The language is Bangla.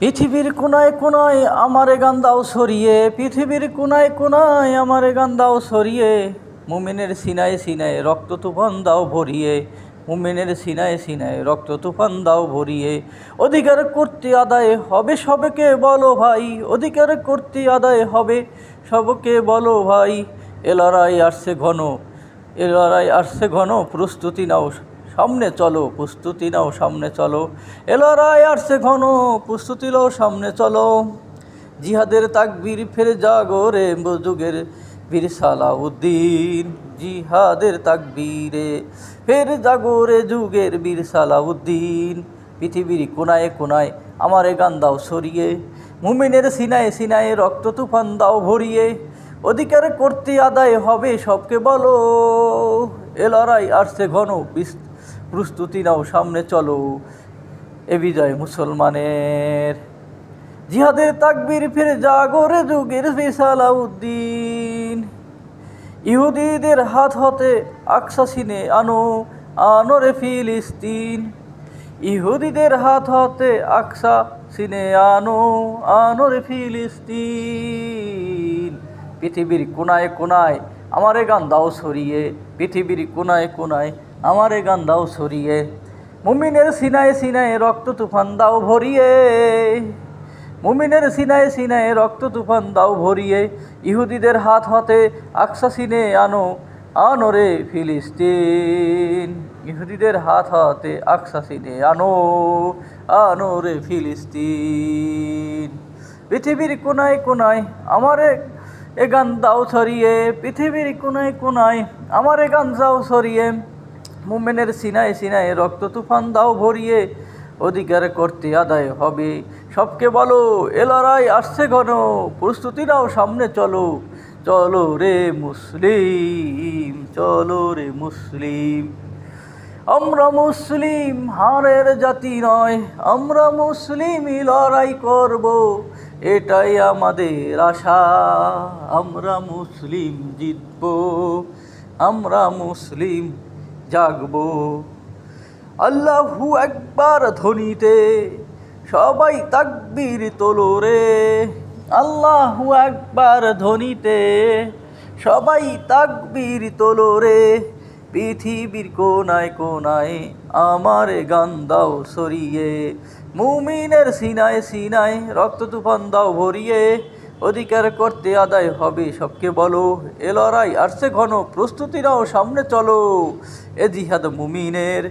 পৃথিবীর কোনায় কোনায় আমারে গান দাও সরিয়ে, পৃথিবীর কোনায় কোনায় আমারে গান দাও সরিয়ে, মুমিনের সিনায় সিনায় রক্ত তুফান দাও ভরিয়ে, মুমিনের সিনায় সিনায় রক্ত তুফান দাও ভরিয়ে। অধিকার করতে আদায় হবে সবকে বলো ভাই, অধিকার করতে আদায় হবে সবকে বলো ভাই। এ লড়াই আসছে ঘন, এ লড়াই আসছে ঘন, প্রস্তুতি নাও সামনে চলো, প্রস্তুতি নাও সামনে চলো। এ লড়াই আসছে ঘন, প্রস্তুতি নাও সামনে চলো। জিহাদের তাকবীর ফের জাগরে যুগের বীর সালাউদ্দিন, জিহাদের তাকবীরে ফের জাগরে যুগের বীর সালাউদ্দিন। পৃথিবীর কোনায় কোনায় আমারে গান দাও সরিয়ে, মুমিনের সিনায় সিনায় রক্ত তুফান দাও ভরিয়ে। অধিকার করতে আদায় হবে সবকে বলো। এ লড়াই আসছে ঘন প্রস্তুতি নাও, সামনে চলো। এ বিজয় মুসলমানের। জিহাদের তাকবীর ফিরে জাগরে যুগের বিশালাউদ্দিন ইহুদিদের হাত হতে আকসা সিনে আনো আনো রে ফিলিস্তিন। ইহুদিদের হাত হতে আকসা সিনে আনো আনো রে ফিলিস্তিন। পৃথিবীর কোনায় কোনায় আমারে গান দাও সরিয়ে পৃথিবীর কোনায় কোনায় আমারে গান দাও সরিয়ে মুমিনের সিনায় সিনায় রক্ত তুফান দাও ভরিয়ে। মুমিনের সিনায় সিনায় রক্ত তুফান দাও ভরিয়ে। ইহুদিদের হাত হতে আকসা সিনে আনো আনো রে ফিলিস্তিন। ইহুদিদের হাত হাতে আকসা সিনে আনো আনো রে ফিলিস্তিন। পৃথিবীর কোনায় কোনায় আমারে এ গান দাও ছড়িয়ে। পৃথিবীর কোনায় কোনায় আমার এ গান দাও ছড়িয়ে। মুমেনের সিনায় সিনায় রক্ত তুফান দাও ভরিয়ে, অধিকার করতে আদায় হবে। সবকে বলো, এ লড়াই আসছে ঘন, প্রস্তুতি নাও সামনে চলো। চলো রে মুসলিম, চলো রে মুসলিম। আমরা মুসলিম, হারের জাতি নয়, আমরা মুসলিমই লড়াই করব, এটাই আমাদের আশা। আমরা মুসলিম জিতব, আমরা মুসলিম জাগব। আল্লাহু একবার ধ্বনিতে সবাই তাকবীর তোলো রে। আল্লাহু একবার ধ্বনিতে সবাই তাকবীর তোলো রে। পৃথিবীর কোনায় কোনায় আমার গান দাও সরিয়ে মুমিনের সিনায় সিনায় রক্ত তুফান দাও ভরিয়ে অধিকার করতে আদায় হবে, সবকে বলো। এ লড়াই আসছে ঘন প্রস্তুতি নাও সামনে চলো। এ জিহাদ মুমিনের